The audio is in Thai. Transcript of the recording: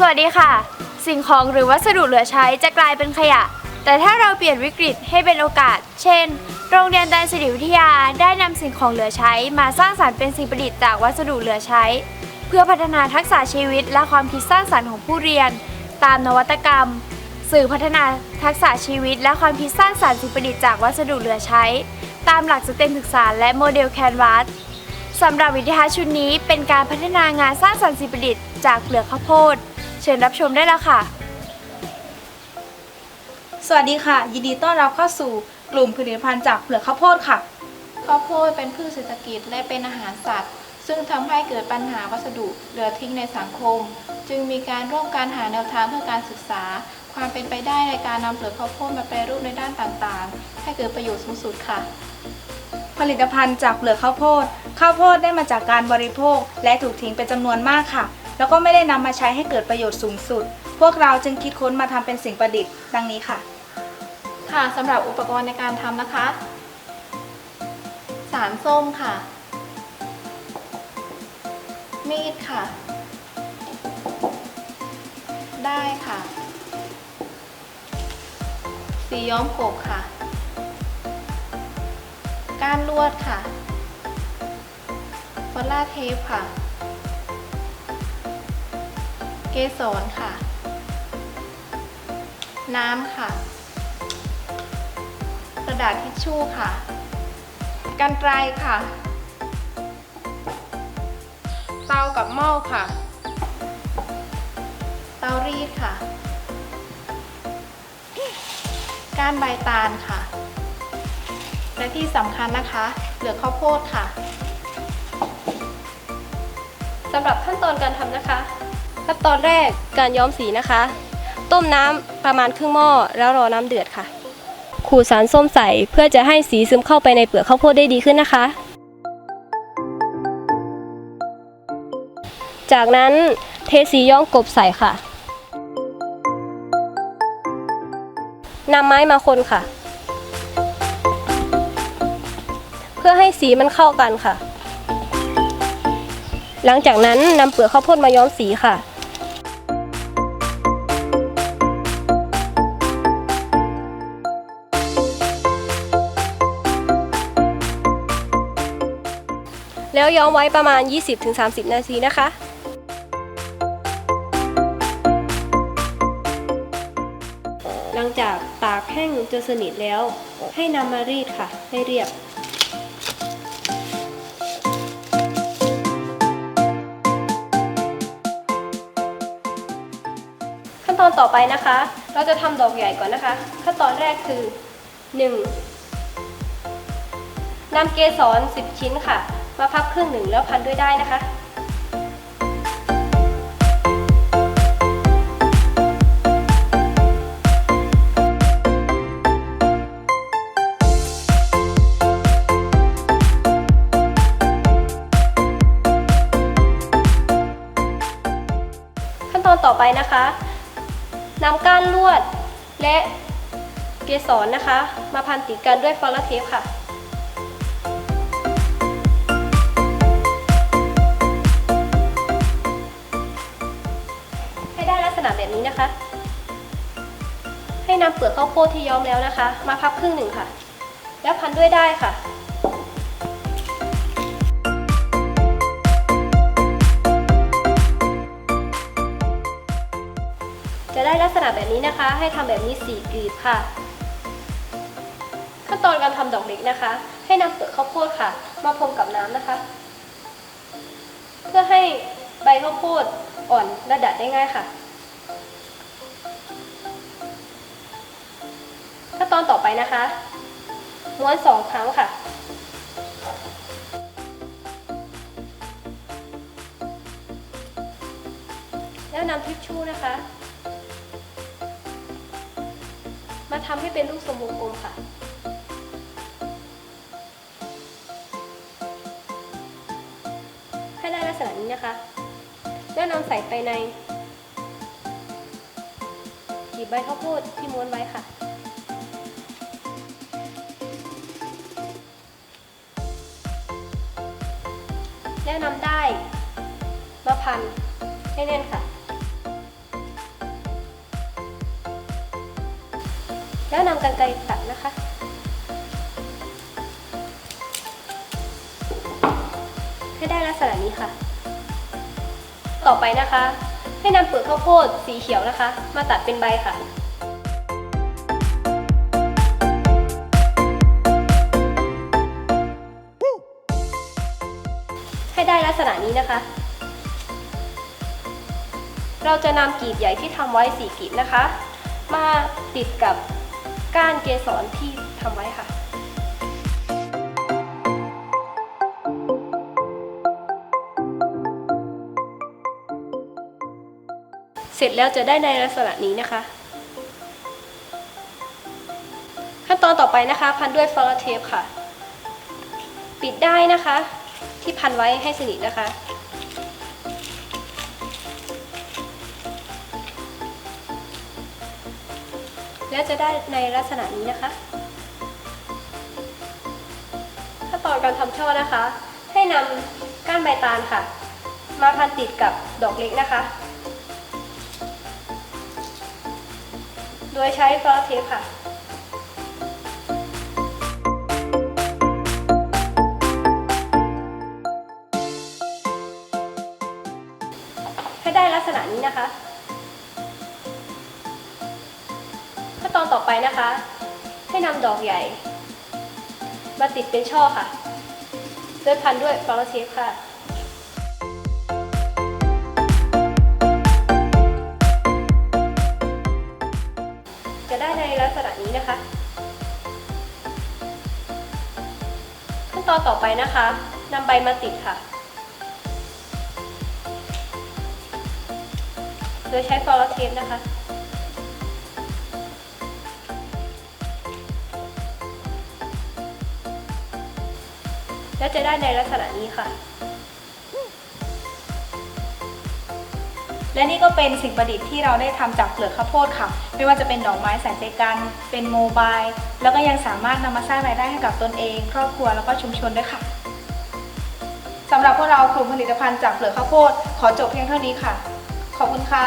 สวัสดีค่ะ สิ่งของหรือวัสดุเหลือใช้จะกลายเป็นขยะ แต่ถ้าเราเปลี่ยนวิกฤตให้เป็นโอกาส เช่น โรงเรียนดันสิริวิทยาได้นำสิ่งของเหลือใช้ มาสร้างสรรค์เป็นสิ่งประดิษฐ์จากวัสดุเหลือใช้ เพื่อพัฒนาทักษะชีวิตและความคิดสร้างสรรค์ของผู้เรียน ตามนวัตกรรม สื่อพัฒนาทักษะชีวิต และความคิดสร้างสรรค์สิ่งประดิษฐ์จากวัสดุเหลือใช้ ตามหลักสเต็มศึกษาและโมเดลแคนวาสสำหรับวิทยาชุดนี้เป็นการพัฒนางานสร้างสรรค์สิ่งประดิษฐ์จากเปลือกข้าวโพด เชิญรับชมได้แล้วค่ะ สวัสดีค่ะ ยินดีต้อนรับเข้าสู่กลุ่มผลิตภัณฑ์จากเปลือกข้าวโพดค่ะ ข้าวโพดเป็นพืชเศรษฐกิจและเป็นอาหารสัตว์ ซึ่งทำให้เกิดปัญหาวัสดุเหลือทิ้งในสังคม จึงมีการร่วมการหาแนวทางเพื่อการศึกษา ความเป็นไปได้ในการนำเปลือกข้าวโพดมาแปรรูปในด้านต่างๆ ให้เกิดประโยชน์สูงสุดค่ะ ผลิตภัณฑ์จากเปลือกข้าวโพด ข้าวโพดได้มาจากการบริโภค และถูกทิ้งเป็นจำนวนมากค่ะ แล้วก็ไม่ได้นำมาใช้ให้เกิดประโยชน์สูงสุด พวกเราจึงคิดค้นมาทำเป็นสิ่งประดิษฐ์ ดังนี้ค่ะ ค่ะสำหรับอุปกรณ์ในการทำนะคะ สารส้มค่ะ มีดค่ะ ได้ค่ะ สีย้อมกบค่ะ ก้านลวดค่ะฟอลล่าเทปค่ะ เกสรค่ะ น้ำค่ะ กระดาษทิชชู่ค่ะ กันไกรค่ะ เตากับหม้อค่ะ เตารีดค่ะ ก้านใบตาลค่ะ และที่สำคัญนะคะ เหลือข้าวโพดค่ะสำหรับขั้นตอนการทำนะคะ ขั้นตอนแรกการย้อมสีนะคะ ต้มน้ำประมาณครึ่งหม้อแล้วรอน้ำเดือดค่ะ ขูดสารส้มใส่เพื่อจะให้สีซึมเข้าไปในเปลือกข้าวโพดได้ดีขึ้นนะคะ จากนั้นเทสีย้อมกบใส่ค่ะนำไม้มาคนค่ะ เพื่อให้สีมันเข้ากันค่ะ หลังจากนั้นนำเปลือกข้าวโพดมาย้อมสีค่ะ แล้วย้อมไว้ประมาณ 20-30 นาทีนะคะ หลังจากตากแห้งจนสนิทแล้ว ให้นำมารีดค่ะ ให้เรียบขั้นตอนต่อไปนะคะ เราจะทำดอกใหญ่ก่อนนะคะ ขั้นตอนแรกคือ 1. นำเกสร 10 ชิ้นค่ะ มาพับครึ่งหนึ่งแล้วพันด้วยได้นะคะ ขั้นตอนต่อไปนะคะนำก้านลวดและเกสรนะคะ มาพันติดกันด้วยฟอลลาเทปค่ะ นี้นะคะ ให้นำเปลือกข้าวโพดที่ย้อมแล้วนะคะ มาพับครึ่งหนึ่งค่ะ แล้วพันด้วยได้ค่ะจะได้ลักษณะแบบนี้นะคะ ให้ทำแบบนี้สี่กลีบค่ะ ขั้นตอนการทำดอกเล็กนะคะ ให้นำเปลือกข้าวโพดค่ะ มาพรมกับน้ำนะคะ เพื่อให้ใบข้าวโพดอ่อนและดัดได้ง่ายค่ะ นตอนต่อไปนะคะ ม้วนสองครั้งค่ะ แล้วนำทิชชู่นะคะ มาทำให้เป็นรูปทรงวงกลมค่ะให้ได้ลักษณะนี้นะคะ แล้วนำใส่ไปในกีบใบข้าวโพดที่ม้วนไว้ค่ะ แล้วนำได้มาพันให้แน่นค่ะ แล้วนำกันไกลตัดนะคะให้ได้ลักษณะนี้ค่ะ ต่อไปนะคะ ให้นำเปลือกข้าวโพดสีเขียวนะคะ มาตัดเป็นใบค่ะ ให้ได้ลักษณะนี้นะคะ เราจะนำกีบใหญ่ที่ทำไว้สี่กีบนะคะ มาติดกับก้านเกสรที่ทำไว้ค่ะเสร็จแล้วจะได้ในลักษณะนี้นะคะ ขั้นตอนต่อไปนะคะ พันด้วยฟลอเทปค่ะ ปิดได้นะคะ ที่พันไว้ให้สนิทนะคะ แล้วจะได้ในลักษณะนี้นะคะขั้นตอนการทำช่อนะคะ ให้นำก้านใบตาลค่ะ มาพันติดกับดอกเล็กนะคะ โดยใช้ฟลอเทปค่ะ ให้ได้ลักษณะนี้นะคะ ขั้นตอนต่อไปนะคะ ให้นำดอกใหญ่ มาติดเป็นช่อค่ะโดยพันด้วยฟลอเทปค่ะจะได้ในลักษณะนี้นะคะ ขั้นตอนต่อไปนะคะนำใบมาติดค่ะ โดยใช้ฟลอเทปนะคะ และจะได้ในลักษณะนี้ค่ะ และนี่ก็เป็นสิ่งประดิษฐ์ที่เราได้ทำจากเปลือกข้าวโพดค่ะ ไม่ว่าจะเป็นดอกไม้แสนใจกันเป็นโมบาย แล้วก็ยังสามารถนำมาสร้างรายได้ให้กับตนเอง ครอบครัวแล้วก็ชุมชนด้วยค่ะสำหรับพวกเรากลุ่มผลิตภัณฑ์จากเปลือกข้าวโพด ขอจบเพียงเท่านี้ค่ะ ขอบคุณค่ะ